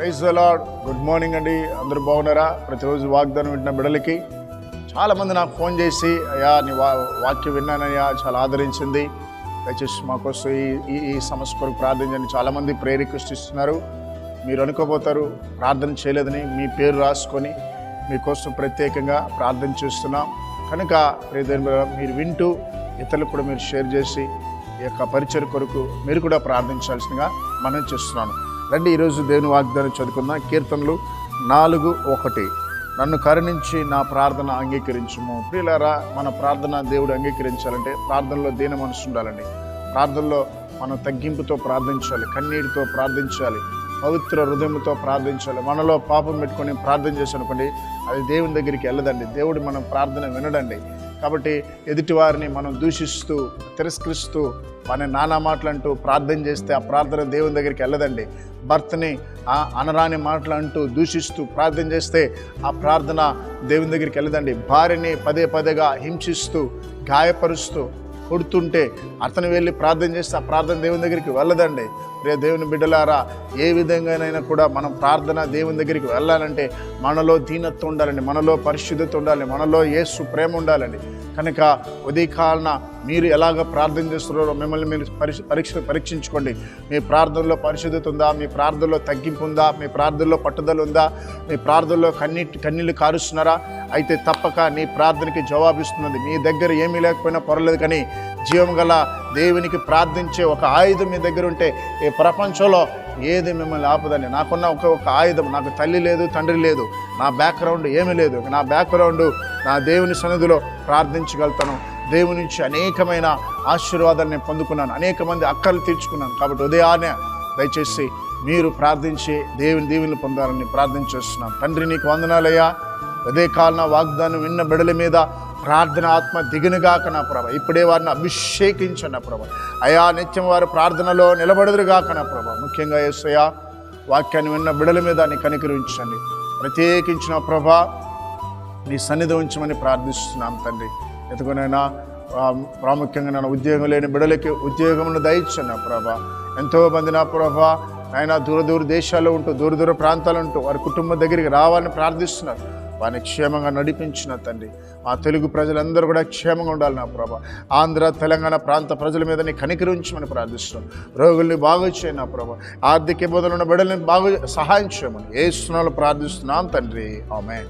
Praise lord good morning అండి. అందరూ బాగున్నారా? ప్రతిరోజు వాగ్దానం వింటున్న బిడలకి చాలామంది నాకు ఫోన్ చేసి అయ్యా నీ వా వాక్యం విన్నానయ్యా చాలా ఆదరించింది. దయచేసి మాకోసం ఈ ఈ ఈ సమస్య కొరకు ప్రార్థించండి చాలామంది ప్రేయర్ రిక్వెస్ట్ ఇస్తున్నారు. మీరు అనుకోబోతారు ప్రార్థన చేయలేదని మీ పేరు రాసుకొని మీకోసం ప్రత్యేకంగా ప్రార్థన చేస్తున్నాం. కనుక మీరు వింటూ ఇతరులకు కూడా మీరు షేర్ చేసి ఈ యొక్క పరిచయ కొరకు మీరు కూడా ప్రార్థించాల్సిందిగా మనం చేస్తున్నాను. రండి ఈరోజు దేవుని వాగ్దానం చదువుకుందాం. కీర్తనలు నాలుగు ఒకటి. నన్ను కరుణించి నా ప్రార్థన అంగీకరించుము. ప్రియులారా మన ప్రార్థన దేవుడు అంగీకరించాలంటే ప్రార్థనలో దీన మనసు ఉండాలండి. ప్రార్థనలో మనం తగ్గింపుతో ప్రార్థించాలి కన్నీటితో ప్రార్థించాలి పవిత్ర హృదయంతో ప్రార్థించాలి. మనలో పాపం పెట్టుకొని ప్రార్థన చేసి అనుకోండి అది దేవుని దగ్గరికి వెళ్ళదండి. దేవుడు మనం ప్రార్థన వినడండి. కాబట్టి ఎదుటివారిని మనం దూషిస్తూ తిరస్కరిస్తూ మన నానా మాటలంటూ ప్రార్థన చేస్తే ఆ ప్రార్థన దేవుని దగ్గరికి వెళ్ళదండి. భర్తని ఆ అనరాని మాటలు అంటూ దూషిస్తూ ప్రార్థన చేస్తే ఆ ప్రార్థన దేవుని దగ్గరికి వెళ్ళదండి. భార్యని పదే పదేగా హింసిస్తూ గాయపరుస్తూ కొడుతుంటే అతను వెళ్ళి ప్రార్థన చేస్తే ఆ ప్రార్థన దేవుని దగ్గరికి వెళ్ళదండి. రే దేవుని బిడ్డలారా ఏ విధంగానైనా కూడా మనం ప్రార్థన దేవుని దగ్గరికి వెళ్ళాలంటే మనలో దీనత్వం ఉండాలండి మనలో పరిశుద్ధత ఉండాలి మనలో ఏసు ప్రేమ ఉండాలండి. కనుక ఉదయకాలన మీరు ఎలాగ ప్రార్థన చేస్తున్నారో మిమ్మల్ని మీరు పరీక్ష పరీక్ష పరీక్షించుకోండి. మీ ప్రార్థనలో పరిశుద్ధత ఉందా? మీ ప్రార్థనలో తగ్గింపు ఉందా? మీ ప్రార్థనలో పట్టుదల ఉందా? మీ ప్రార్థనలో కన్నీటి కన్నీళ్ళు కారుస్తున్నారా? అయితే తప్పక నీ ప్రార్థనకి జవాబిస్తున్నది. మీ దగ్గర ఏమీ లేకపోయినా పర్వాలేదు కానీ జీవం గల దేవునికి ప్రార్థించే ఒక ఆయుధం మీ దగ్గర ఉంటే ఈ ప్రపంచంలో ఏది మిమ్మల్ని ఆపదండి. నాకున్న ఒక ఒక ఆయుధం నాకు తల్లి లేదు తండ్రి లేదు నా బ్యాక్గ్రౌండ్ ఏమీ లేదు. నా బ్యాక్గ్రౌండ్ నా దేవుని సన్నిధిలో ప్రార్థించగలుగుతాను. దేవుని నుంచి అనేకమైన ఆశీర్వాదాన్ని నేను పొందుకున్నాను. అనేక మంది అక్కలు తీర్చుకున్నాను. కాబట్టి ఉదయాన్నే దయచేసి మీరు ప్రార్థించి దేవుని దేవుని పొందాలని ప్రార్థించేస్తున్నాను. తండ్రి నీకు వందనాలయ్యా ఉదయకాలన వాగ్దానం విన్న బిడల మీద ప్రార్థనాత్మ దిగునుగాక నా ప్రభ. ఇప్పుడే వారిని అభిషేకించండి నా ప్రభ. అయా నిత్యం వారు ప్రార్థనలో నిలబడదురుగాక నా ప్రభ. ముఖ్యంగా యేసయ్య వాక్యాన్ని విన్న బిడల మీద నీ కనికరించండి ప్రత్యేకించిన ప్రభ నీ సన్నిధి ఉంచమని ప్రార్థిస్తున్నాం తండ్రి. ఎందుకనైనా ప్రాముఖ్యంగా నా ఉద్యోగం లేని బిడలకి ఉద్యోగమును దయచండి నా ప్రభ. ఎంతో మంది నా ప్రభ ఆయన దూర దూర దేశాల్లో ఉంటూ దూర దూర ప్రాంతాలు ఉంటూ వారి కుటుంబం దగ్గరికి రావాలని ప్రార్థిస్తున్నారు. వారిని క్షేమంగా నడిపించిన తండ్రి. మా తెలుగు ప్రజలందరూ కూడా క్షేమంగా ఉండాలి నా ప్రభా. ఆంధ్ర తెలంగాణ ప్రాంత ప్రజల మీద నీ కనికరించమని ప్రార్థిస్తున్నాం. రోగుల్ని బాగు చేయండి నా ప్రభా. ఆర్థిక ఇబ్బందులు ఉన్న బిడ్డల్ని బాగు సహాయం చేయమని. ఏ ప్రార్థిస్తున్నాం తండ్రి. ఆమె